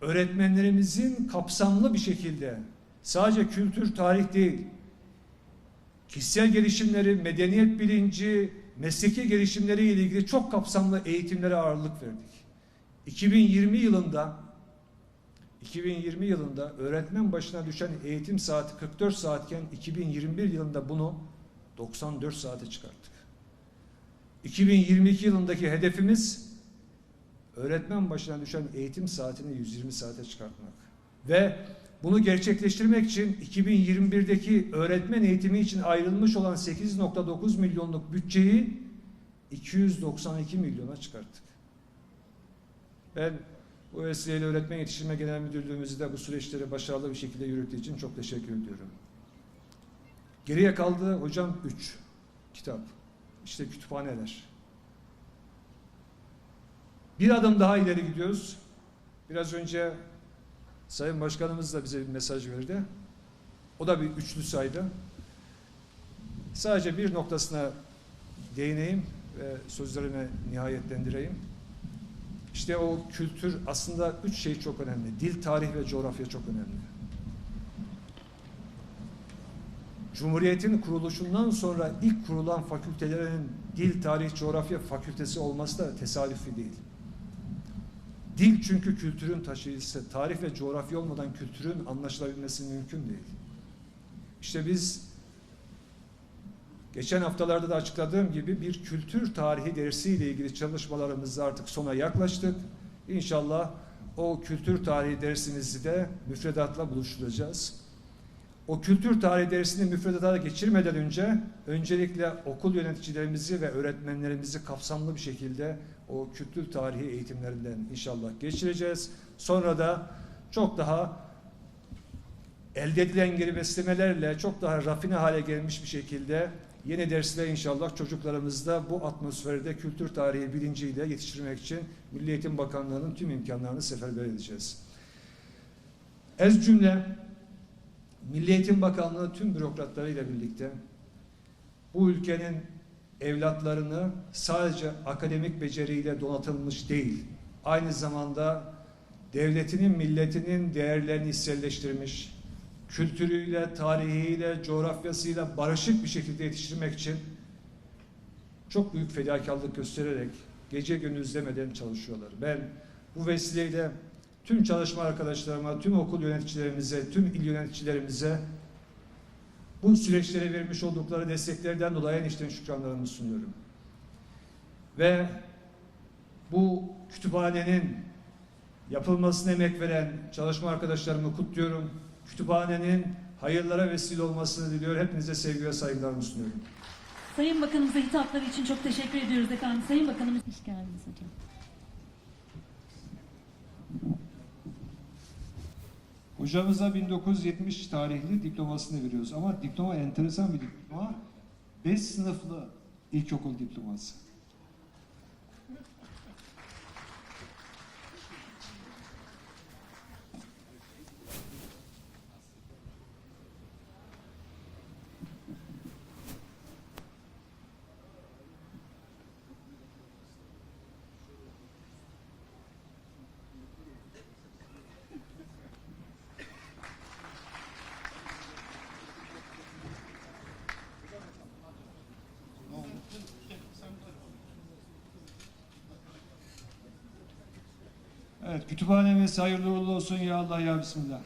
öğretmenlerimizin kapsamlı bir şekilde sadece kültür, tarih değil, kişisel gelişimleri, medeniyet bilinci, mesleki gelişimleri ile ilgili çok kapsamlı eğitimlere ağırlık verdik. 2020 yılında 2020 yılında öğretmen başına düşen eğitim saati 44 saatken 2021 yılında bunu 94 saate çıkarttık. 2022 yılındaki hedefimiz öğretmen başına düşen eğitim saatini 120 saate çıkartmak. Ve bunu gerçekleştirmek için 2021'deki öğretmen eğitimi için ayrılmış olan 8.9 milyonluk bütçeyi 292 milyona çıkarttık. Ben bu vesileyle Öğretmen Yetiştirme Genel Müdürlüğümüzü de bu süreçleri başarılı bir şekilde yürüttüğü için çok teşekkür ediyorum. Geriye kaldı hocam 3 kitap. İşte kütüphaneler. Bir adım daha ileri gidiyoruz. Biraz önce Sayın Başkanımız da bize bir mesaj verdi. O da bir üçlü saydı. Sadece bir noktasına değineyim ve sözlerime nihayetlendireyim. İşte o kültür aslında üç şey çok önemli. Dil, tarih ve coğrafya çok önemli. Cumhuriyetin kuruluşundan sonra ilk kurulan fakültelerin dil, tarih, coğrafya fakültesi olması da tesadüfi değil. Dil çünkü kültürün taşıyıcısı. Tarih ve coğrafya olmadan kültürün anlaşılabilmesi mümkün değil. İşte biz geçen haftalarda da açıkladığım gibi bir kültür tarihi dersiyle ilgili çalışmalarımızı artık sona yaklaştık. İnşallah o kültür tarihi dersimizi de müfredatla buluşturacağız. O kültür tarihi dersini müfredata geçirmeden önce öncelikle okul yöneticilerimizi ve öğretmenlerimizi kapsamlı bir şekilde o kültür tarihi eğitimlerinden inşallah geçireceğiz. Sonra da çok daha elde edilen geri beslemelerle çok daha rafine hale gelmiş bir şekilde yeni dersler inşallah çocuklarımızda bu atmosferde kültür tarihi bilinciyle yetiştirmek için Milli Eğitim Bakanlığı'nın tüm imkanlarını seferber edeceğiz. Ez cümle Milli Eğitim Bakanlığı tüm bürokratlarıyla birlikte bu ülkenin evlatlarını sadece akademik beceriyle donatılmış değil, aynı zamanda devletinin, milletinin değerlerini hisselleştirmiş, kültürüyle, tarihiyle, coğrafyasıyla barışık bir şekilde yetiştirmek için çok büyük fedakarlık göstererek gece gündüz demeden çalışıyorlar. Ben bu vesileyle tüm çalışma arkadaşlarıma, tüm okul yöneticilerimize, tüm il yöneticilerimize bu süreçlere vermiş oldukları desteklerden dolayı en içten şükranlarımı sunuyorum. Ve bu kütüphanenin yapılmasına emek veren çalışma arkadaşlarımı kutluyorum. Kütüphanenin hayırlara vesile olmasını diliyor. Hepinize sevgi ve saygılarımı sunuyorum. Sayın Bakanımıza hitapları için çok teşekkür ediyoruz efendim. Sayın Bakanımız hoş geldiniz hocam. Hocamıza 1970 tarihli diplomasını veriyoruz ama diploma enteresan bir diploma. 5 sınıflı ilkokul diploması. Evet, kütüphanemiz hayırlı uğurlu olsun ya Allah ya Bismillah.